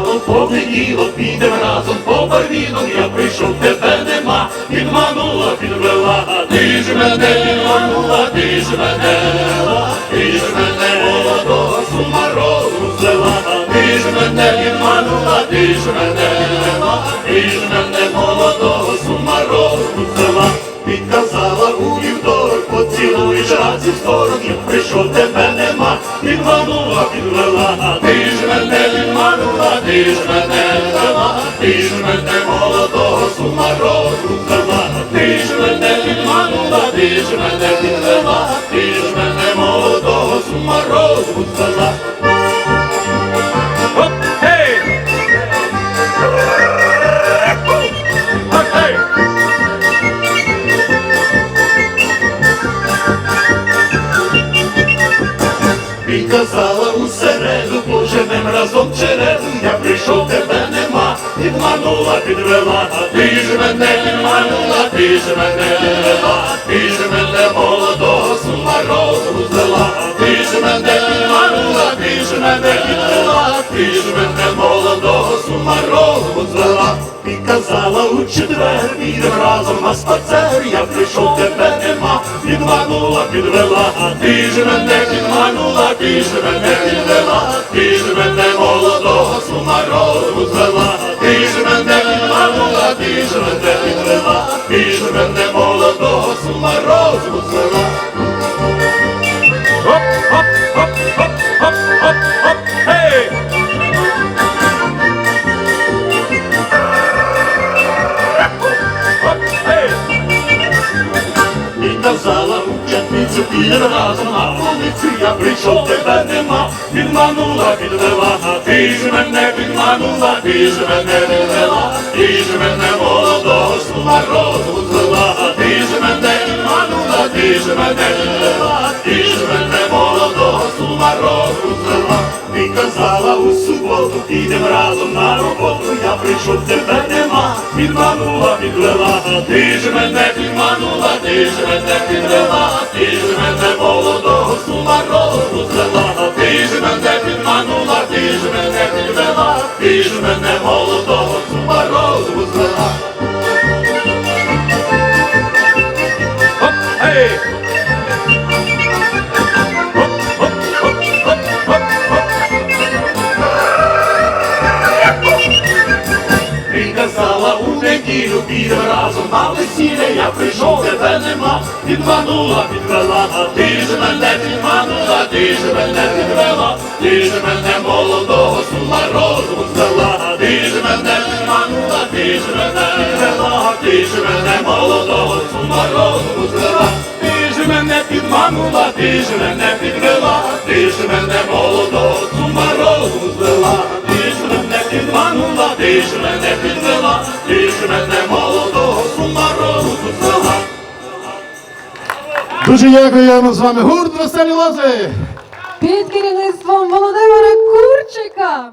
казало, діло, підем разом. По барвіном я прийшов, тебе нема, підманула, підвела, а ти ж мене підманула, ти ж мене, ти ж мене молодого сумарозу взяла, ти ж мене підманула, ти ж мене, ти ж мене молодого раз в прийшов, тебе нема, підманула, підвела, ти ж мене підманула, ти ж мене взяла, ти ж мене молодого сумарозу взяла, ти ж мене підманула, ти ж мене підвела, ти ж мене молодого сумарозу взяла. Казала у середу, поженем разом череду, я прийшов, тебе нема, підманула, підвела, ти ж мене підманула, ти ж мене підвела, ти ж мене І казала у четвер, підем разом на спацер, я прийшов, тебе нема, підманула, підвела, ти ж мене підманула, ти ж мене підвела, ти ж мене піде разом на вулицю, я прийшов, тебе нема, підманула, підвела, ти ж мене підманула, ти ж мене підвела, ти ж мене молодого сумарозу звела, ти ж мене підманула, ти ж мене підвела, ти ж мене молодого сумарозу звела. І казала у суботу, підем разом на роботу, я прийшов, тебе нема, підманула, підвела, ти ж мене підманула, ти ж мене підвела, ти сумарозу ти ж мене підманула, ти ж мене неділю підем разом на весілля, я прийшов, тебе нема, підманула, підвела, а ти ж мене підманула, ти ж мене підвела, ти ж мене молодого сумарозу взяла, а ти ж мене підманула, ти ж мене підвела, ти ж мене молодого сумарозу взяла, ти ж мене підманула, ти ж мене підвела, ти ж мене молодого ти ж мене підвела, ти ж мене молодого сумарозу зустріла. Дуже дякуємо з вами гурт Веселі Лози. Під керівництвом Володимира Курчика.